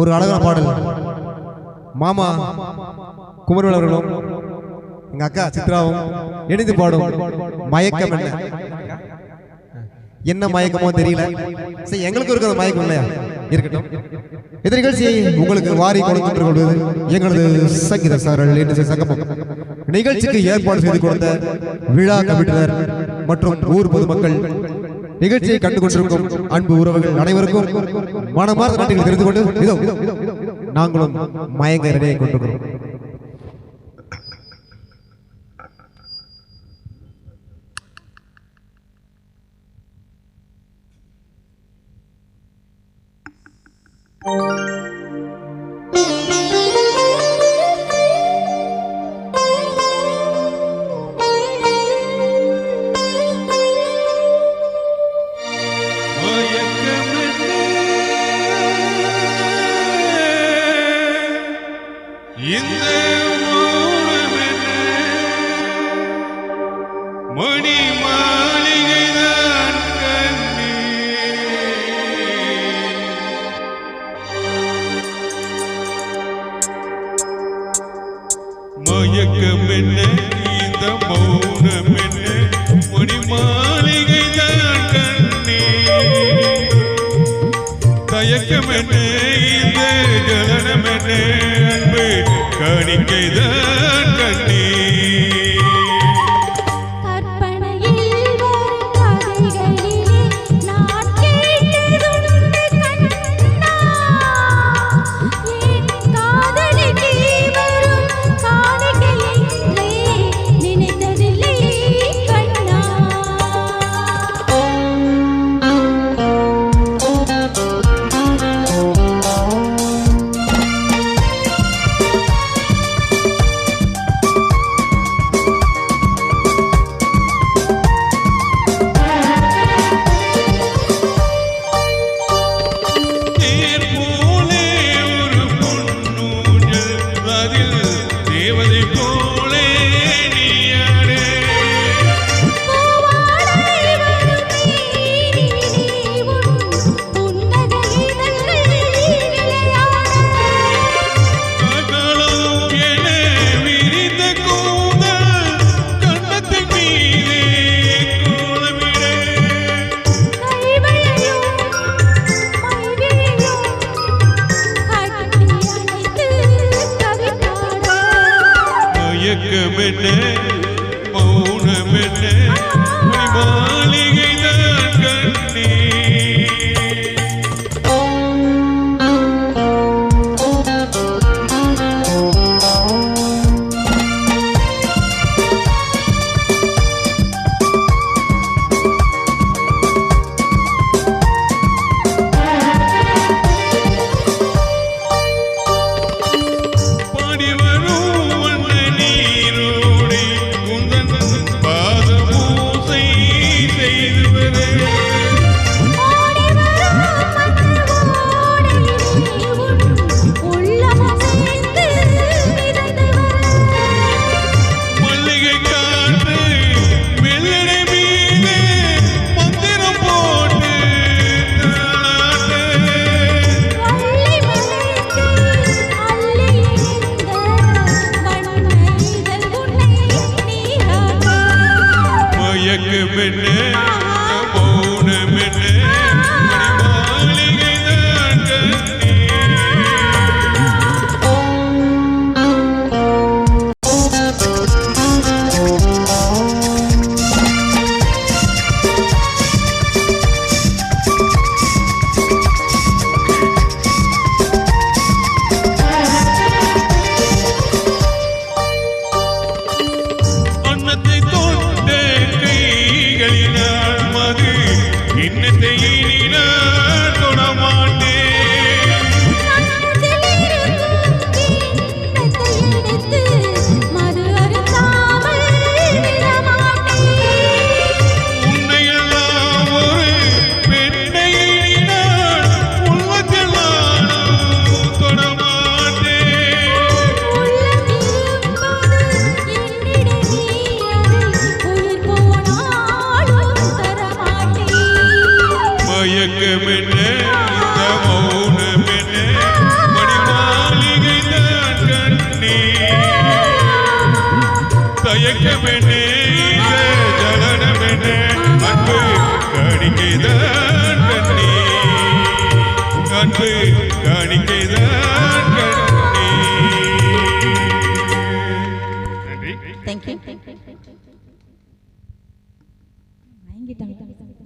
ஒரு அழகான பாடல். மாமா குமரவேல் அவர்களும் எங்க அக்கா சித்ராவும் இணைந்து பாடும் மயக்கம் என்ன? என்ன மயக்கமோ தெரியல. சரி எங்களுக்கு இருக்கிற மயக்கம் இல்லையா? இருக்கட்டும். இந்த நிகழ்ச்சியை உங்களுக்கு வாரி கொடுத்து கொள்வது எங்களது சங்கீத சாரல் என்று சங்கமம். நிகழ்ச்சிக்கு ஏற்பாடு செய்து கொடுத்த விழா கமிட்டினர் மற்றும் ஊர் பொதுமக்கள் நிகழ்ச்சியை கண்டு கொண்டிருக்கும் அன்பு உறவுகள் அனைவருக்கும் மனமார்ந்த நன்றிகளை தெரிந்து கொண்டு இதோ நாங்களும் மயங்க ரெடியை கொண்டிருக்கிறோம் இந்த மௌனமென்ன? மணி மாளிகைதான் கண்ணே மயக்கம் என்ன இந்த மௌனம் மயக்கம் மயக்கம் என்ன anything Thank you. நன்றி you வாங்கிட்டாங்க